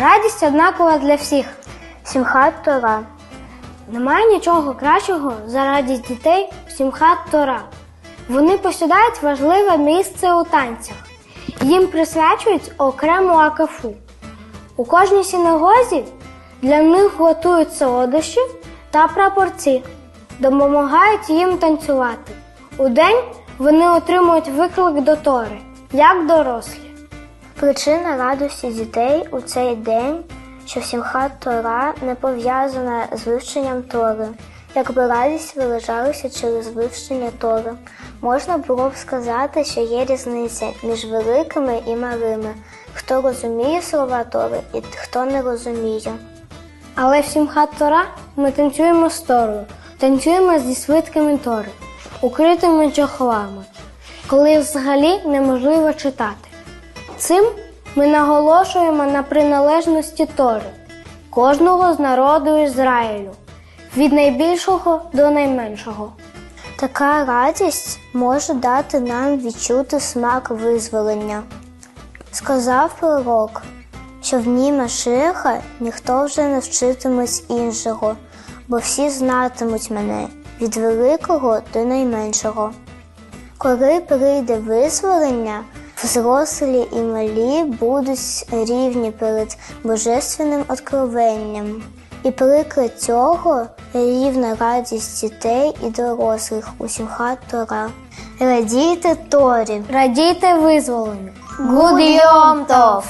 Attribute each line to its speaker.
Speaker 1: радість однакова для всіх.
Speaker 2: Сімхат Тора.
Speaker 1: Немає нічого кращого за радість дітей в Сімхат Тора. Вони посідають важливе місце у танцях. Їм присвячують окрему акафу. У кожній синагозі для них готують солодощі та прапорці, допомагають їм танцювати. Удень вони отримують виклик до Тори, як дорослі.
Speaker 2: Причина радості дітей у цей день, що Сімхат Тора не пов'язана з вивченням Тори. Якби радість виражалася через вивчення Тори, можна було б сказати, що є різниця між великими і малими, хто розуміє слова Тори і хто не розуміє.
Speaker 1: Але в Сімхат Тора ми танцюємо з Торою, танцюємо зі свитками Тори, укритими чохлами, коли взагалі неможливо читати. Цим ми наголошуємо на приналежності Тори, кожного з народу Ізраїлю, від найбільшого до найменшого.
Speaker 2: Така радість може дати нам відчути смак визволення. Сказав пророк, що в ній Машиха ніхто вже не вчитиметь іншого, бо всі знатимуть мене від великого до найменшого. Коли прийде визволення, взрослі і малі будуть рівні перед божественним откровенням. І приклад цього рівна радість дітей і дорослих у Сімхат Тора. Радійте Торі!
Speaker 1: Радійте визволенню!
Speaker 2: Гуд Йом Тов!